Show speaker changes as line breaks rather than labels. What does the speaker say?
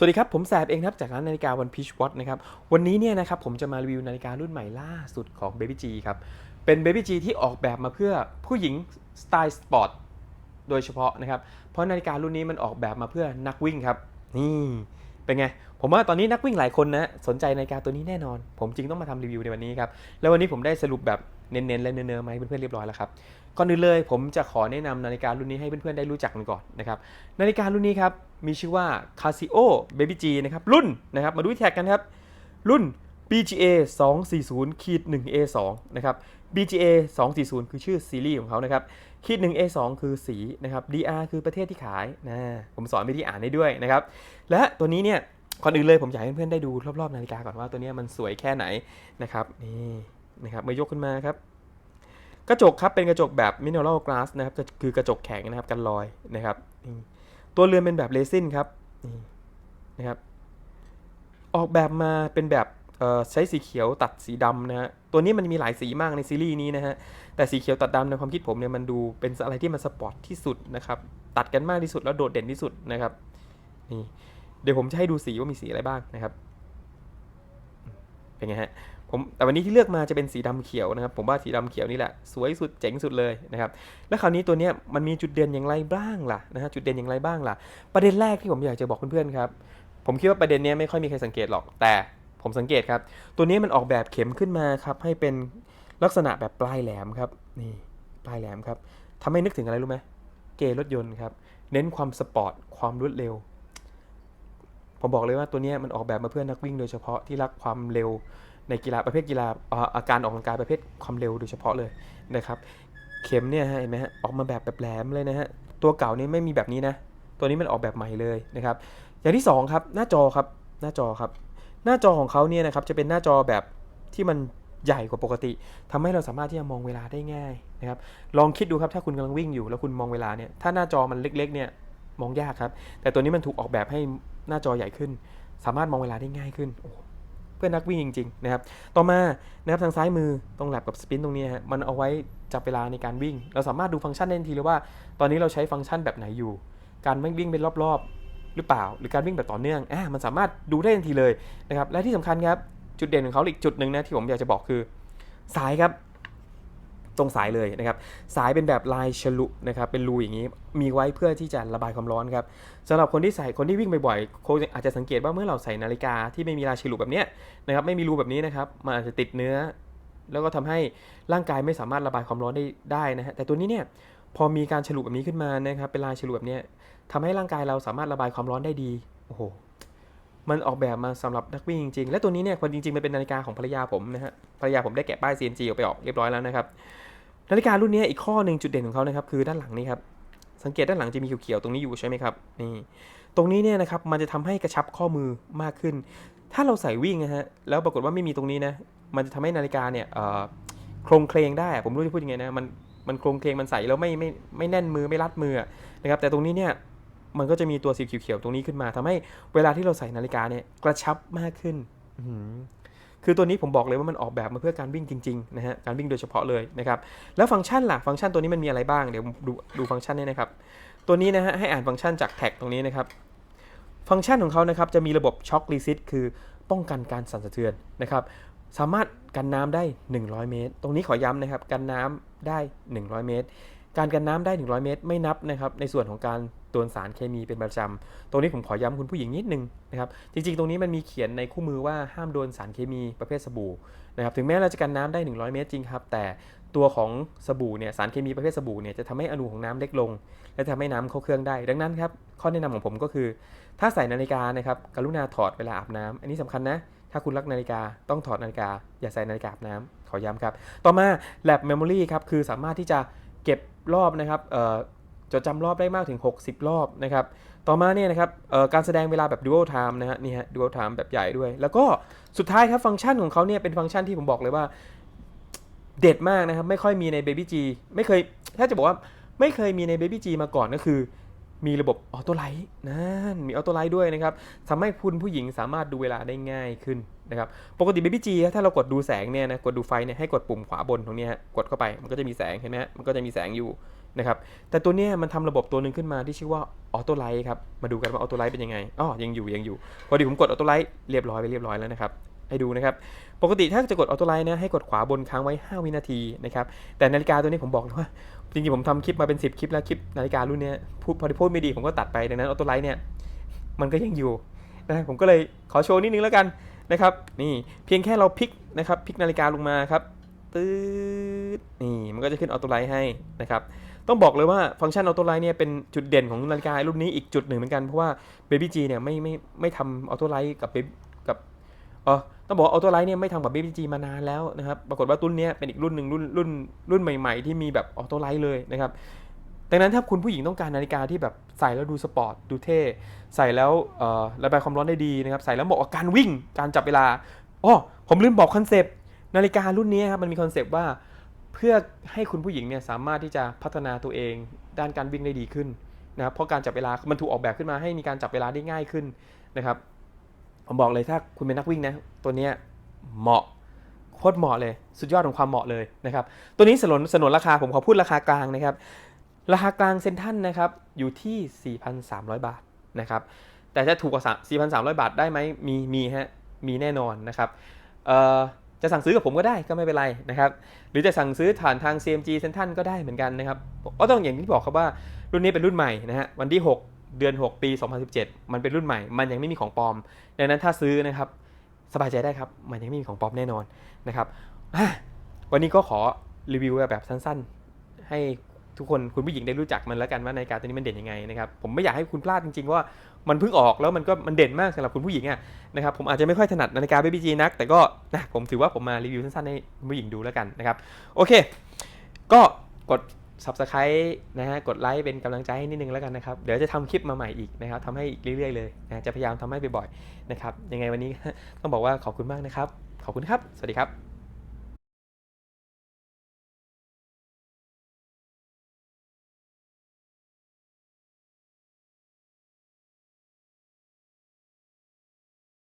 สวัสดีครับ ผมแสบเองครับ จากร้านนาฬิกาวันพีชวอตนะครับ วันนี้เนี่ยนะครับผมจะมารีวิวนาฬิการุ่นใหม่ล่าสุดของ Baby G ครับ เป็น Baby G ที่ออกแบบมาเพื่อผู้หญิงสไตล์สปอร์ตโดยเฉพาะนะครับ เพราะนาฬิการุ่นนี้มันออกแบบมาเพื่อนักวิ่งครับ นี่ เป็นไง ผมว่าตอนนี้นักวิ่งหลายคนนะสนใจนาฬิกาตัวนี้แน่นอน ผมจึงต้องมาทำรีวิวในวันนี้ครับ แล้ววันนี้ผมได้สรุปแบบเน้นๆและเนื้อๆมาให้เพื่อนๆเรียบร้อยแล้วครับก่อนอื่นเลยผมจะขอแนะนำนาฬิการุ่นนี้ให้เพื่อนๆได้รู้จักกันก่อนนะครับนาฬิการุ่นนี้ครับมีชื่อว่า Casio Baby G นะครับรุ่นนะครับมาดูแท็กกันครับ รุ่น BGA 240ขีด 1 A2 นะครับ BGA 240 คือชื่อซีรีส์ของเขานะครับขีด 1 A2 คือสีนะครับ DR คือประเทศที่ขายนะผมสอนวิธีอ่านได้ด้วยนะครับและตัวนี้เนี่ย ก่อนอื่นเลยผมอยากให้เพื่อนๆได้ดูรอบๆนาฬิกาก่อนว่าตัวนี้มันสวยแค่ไหนนะครับนี่นะครับมายกขึ้นมาครับ กระจกครับเป็นกระจกแบบ mineral glass นะครับคือกระจกแข็งนะครับกันรอยนะครับนี่ตัวเรือนเป็นแบบเรซินครับนี่นะครับออกแบบมาเป็นแบบใช้สีเขียวตัดสีดำนะฮะ ตัวนี้มันมีหลายสีมากในซีรีส์นี้นะฮะ แต่สีเขียวตัดดำในความคิดผมเนี่ยมันดูเป็นอะไรที่มันสปอร์ตที่สุดนะครับ ตัดกันมากที่สุดแล้วโดดเด่นที่สุดนะครับ นี่ เดี๋ยวผมจะให้ดูสีว่ามีสีอะไรบ้างนะครับ เป็นไงฮะ ผมแต่วันนี้ที่เลือกมาจะเป็นสีดำเขียวนะครับ ผมว่าสีดำเขียวนี่แหละสวยสุดเจ๋งสุดเลยนะครับ แล้วคราวนี้ตัวเนี้ยมันมีจุดเด่นอย่างไรบ้างล่ะนะฮะจุดเด่นอย่างไรบ้างล่ะ ประเด็นแรกที่ผมอยากจะบอกเพื่อนๆครับ ผมคิดว่าประเด็นเนี้ยไม่ค่อยมีใครสังเกตหรอก แต่ผมสังเกตครับ ตัวนี้มันออกแบบเข็มขึ้นมาครับให้เป็นลักษณะแบบปลายแหลมครับ นี่ปลายแหลมครับทำให้นึกถึงอะไรรู้ไหมเกย์รถยนต์ครับ เน้นความสปอร์ต ความรวดเร็ว ผมบอกเลยว่าตัวนี้มันออกแบบมาเพื่อนักวิ่งโดยเฉพาะที่รักความเร็วในกีฬาประเภทกีฬาอาการออกกำลังกายประเภทความเร็วโดยเฉพาะเลยนะครับเข็มเนี่ยฮะเห็นไหมฮะออกมาแบบแบบแหลมเลยนะฮะตัวเก่านี่ไม่มีแบบนี้นะตัวนี้มันออกแบบใหม่เลยนะครับอย่างที่สองครับหน้าจอครับหน้าจอครับ หน้าจอของเขาเนี่ยนะครับจะเป็นหน้าจอแบบที่มันใหญ่กว่าปกติทำให้เราสามารถที่จะมองเวลาได้ง่ายนะครับลองคิดดูครับถ้าคุณกำลังวิ่งอยู่แล้วคุณมองเวลาเนี่ยถ้าหน้าจอมันเล็กๆเนี่ยมองยากครับ แต่ตัวนี้มันถูกออกแบบให้ หน้าจอใหญ่ขึ้น สามารถมองเวลาได้ง่ายขึ้น เพื่อนักวิ่งจริง ๆ นะครับ ต่อมานะครับทางซ้ายมือตรงแลบกับสปินตรงนี้ฮะมันเอาไว้จับเวลาในการวิ่ง เราสามารถดูฟังก์ชันได้ทันทีเลยว่า ตอนนี้เราใช้ฟังก์ชันแบบไหนอยู่ การวิ่งวิ่งเป็นรอบๆ หรือเปล่า หรือการวิ่งแบบต่อเนื่องอ่ามันสามารถดูได้ทันทีเลยนะครับและที่สำคัญครับจุดเด่นของเขาอีกจุดหนึ่งนะที่ผมอยากจะบอกคือ สายครับ ตรงสายเลยนะครับ สายเป็นแบบลายฉลุนะครับ เป็นรูอย่างนี้ มีไว้เพื่อที่จะระบายความร้อนครับสำหรับคนที่ใส่คนที่วิ่งบ่อยๆคงอาจจะสังเกตว่าเมื่อเราใส่นาฬิกาที่ไม่มีลายฉลุแบบนี้นะครับ ไม่มีรูแบบนี้นะครับ มันอาจจะติดเนื้อ แล้วก็ทำให้ร่างกายไม่สามารถระบายความร้อนได้ได้นะฮะ แต่ตัวนี้เนี่ยพอมีการฉลุแบบนี้ขึ้นมานะครับ เป็นลายฉลุแบบนี้ทำให้ร่างกายเราสามารถระบายความร้อนได้ดี โอ้โห มันออกแบบมาสำหรับนักวิ่งจริงๆ และตัวนี้เนี่ยคนจริงๆ มันเป็นนาฬิกาของภรรยาผมนะฮะ ภรรยาผมได้แกะป้าย CNG ออกไปออกเรียบร้อยแล้วนะครับ นาฬิการุ่นนี้อีกข้อหนึ่งจุดเด่นของเขานะครับคือด้านหลังนี่ครับสังเกตด้านหลังจะมีเขียวๆตรงนี้อยู่ใช่ไหมครับนี่ตรงนี้เนี่ยนะครับมันจะทำให้กระชับข้อมือมากขึ้น ถ้าเราใส่วิ่งนะฮะแล้วปรากฏว่าไม่มีตรงนี้นะมันจะทำให้นาฬิกาเนี่ยเออโครงเคลงได้ผมรู้จะพูดยังไงนะมันมันโครงเคลงมันใส่แล้วไม่ไม่ไม่แน่นมือไม่รัดมือนะครับแต่ตรงนี้เนี่ยมันก็จะมีตัวสีเขียวๆตรงนี้ขึ้นมาทำให้เวลาที่เราใส่นาฬิกาเนี่ยกระชับมากขึ้นอ คือตัวนี้ผมบอกเลยว่ามันออกแบบมาเพื่อการวิ่งจริงๆนะฮะการวิ่งโดยเฉพาะเลยนะครับแล้วฟังก์ชันล่ะฟังก์ชันตัวนี้มันมีอะไรบ้างเดี๋ยวดูดูฟังก์ชันนี่ยนะครับตัวนี้นะฮะให้อ่านฟังก์ชันจากแท็กตรงนี้นะครับฟังก์ชันของเขานะครับจะมีระบบช็อครีซิตคือป้องกันการสั่นสะเทือนนะครับสามารถกันน้ำได้ 100 เมตร ตรงนี้ขอย้ำนะครับกันน้ำได้ 100 เมตร การกันน้ำได้ 100 เมตร ไม่นับนะครับในส่วนของการ โดนสารเคมีเป็นประจำ ตรงนี้ผมขอย้ำคุณผู้หญิงนิดนึงนะครับ จริงๆ ตรงนี้มันมีเขียนในคู่มือว่าห้ามโดนสารเคมีประเภทสบู่นะครับ ถึงแม้เราจะกันน้ำได้ 100 เมตรจริงครับ แต่ตัวของสบู่เนี่ยสารเคมีประเภทสบู่เนี่ยจะทำให้อนุของน้ำเล็กลง และทำให้น้ำเข้าเครื่องได้ ดังนั้นครับข้อแนะนำของผมก็คือ ถ้าใส่นาฬิกานะครับกรุณาถอดเวลาอาบน้ำอันนี้สำคัญนะถ้าคุณรักนาฬิกาต้องถอดนาฬิกา อย่าใส่นาฬิกาอาบน้ำขอย้ำครับ ต่อมา Lab Memory ครับคือสามารถที่จะเก็บรอบนะครับ จดจำรอบได้มากถึง 60 รอบนะครับ ต่อมาเนี่ยนะครับการแสดงเวลาแบบ Dual Time นะฮะนี่ฮะ Dual Time แบบใหญ่ด้วย แล้วก็สุดท้ายครับฟังก์ชันของเขาเนี่ยเป็นฟังก์ชันที่ผมบอกเลยว่า เด็ดมากนะครับ ไม่ค่อยมีใน Baby G ไม่เคย ถ้าจะบอกว่าไม่เคยมีใน Baby G มาก่อนก็คือมีระบบออโต้ไลท์นั่นมีออโต้ไลท์ด้วยนะครับทำให้คุณผู้หญิงสามารถดูเวลาได้ง่ายขึ้นนะครับปกติ Baby G ถ้าเรากดดูแสงเนี่ยนะกดดูไฟเนี่ยให้กดปุ่มขวาบนตรงนี้ฮะกดเข้าไปมันก็จะมีแสงเห็นไหมฮะมันก็จะมีแสงอยู่ นะครับแต่ตัวนี้มันทำระบบตัวหนึ่งขึ้นมาที่ชื่อว่าออโต้ไลท์ครับมาดูกันว่าออโต้ไลท์เป็นยังไงอ๋อยังอยู่ยังอยู่พอดีผมกดออโต้ไลท์เรียบร้อยไปเรียบร้อยแล้วนะครับให้ดูนะครับปกติถ้าจะกดออโต้ไลท์นะให้กดขวาบนค้างไว้ 5 วินาทีนะครับแต่นาฬิกาตัวนี้ผมบอกเลยว่า จริงๆ ผมทำคลิปมาเป็น 10 คลิปแล้วคลิปนาฬิการุ่นนี้พูดพอพูดไม่ดีผมก็ตัดไปดังนั้นออโต้ไลท์เนี่ยมันก็ยังอยู่นะผมก็เลยขอโชว์นิดนึงแล้วกันนะครับนี่เพียงแค่เราพลิกนะครับพลิกนาฬิกาลงมาครับตืดนี่มันก็จะขึ้นออโต้ไลท์ให้นะครับ ต้องบอกเลยว่าฟังก์ชันออโต้ไลท์เนี่ยเป็นจุดเด่นของนาฬิการุ่นนี้อีกจุดหนึ่งเหมือนกัน เพราะว่า Baby G เนี่ยไม่ไม่ไม่ทำออโต้ไลท์กับ Baby กับเออต้องบอกออโต้ไลท์เนี่ยไม่ทำกับ Baby G มานานแล้วนะครับปรากฏว่ารุ่นนี้เป็นอีกรุ่นหนึ่งรุ่นรุ่นรุ่นใหม่ ๆ ที่มีแบบออโต้ไลท์เลยนะครับดังนั้นถ้าคุณผู้หญิงต้องการนาฬิกาที่แบบใส่แล้วดูสปอร์ตดูเท่ใส่แล้วระบายความร้อนได้ดีนะครับใส่แล้วเหมาะกับการวิ่งการจับเวลาอ๋อผมลืมบอกคอนเซปต์นาฬิการุ่นนี้ครับมันมีคอนเซปต์ว่า เพื่อให้คุณผู้หญิงเนี่ยสามารถที่จะพัฒนาตัวเอง ด้านการวิ่งได้ดีขึ้นนะครับเพราะการจับเวลามันถูกออกแบบขึ้นมาให้มีการจับเวลาได้ง่ายขึ้นนะครับผมบอกเลยถ้าคุณเป็นนักวิ่งนะตัวเนี้ยเหมาะโคตรเหมาะเลยสุดยอดของความเหมาะเลยนะครับตัวนี้สนนสนนราคาผมขอพูดราคากลางนะครับราคากลางเซ็นทรัลนะครับอยู่ที่ 4,300 บาทนะครับแต่จะถูกกว่า 4,300 บาทได้ไหมมีมีฮะมีแน่นอนนะครับเอ่อ จะสั่งซื้อกับผมก็ได้ก็ไม่เป็นไรนะครับหรือจะสั่งซื้อผ่านทาง CMG เซ็นทรัลก็ได้เหมือนกันนะครับก็ต้องอย่างที่บอกครับว่ารุ่นนี้เป็นรุ่นใหม่นะฮะวันที่ 6 เดือน 6 ปี 2017 มันเป็นรุ่นใหม่ มันยังไม่มีของปลอม ดังนั้นถ้าซื้อนะครับสบายใจได้ครับ มันยังไม่มีของปลอมแน่นอนนะครับวันนี้ก็ขอรีวิวแบบสั้นๆ ให้ทุกคนคุณผู้หญิงได้รู้จักมันแล้วกันว่านาฬิกาตัวนี้มันเด่นยังไงนะครับผมไม่อยากให้คุณพลาดจริงๆว่า มันเพิ่งออกแล้วมันก็มันเด่นมากสำหรับคุณผู้หญิงอะนะครับผมอาจจะไม่ค่อยถนัดนาฬิกา Baby G นัก แต่ก็นะผมถือว่าผมมารีวิวสั้นๆให้คุณผู้หญิงดูแล้วกันนะครับโอเค ก็กด subscribe นะฮะกดไลค์เป็นกำลังใจให้นิดนึงแล้วกันนะครับ เดี๋ยวจะทำคลิปมาใหม่อีกนะครับทำให้เรื่อยๆเลยนะจะพยายามทำให้บ่อยๆนะครับยังไงวันนี้ต้องบอกว่าขอบคุณมากนะครับ ขอบคุณครับ สวัสดีครับ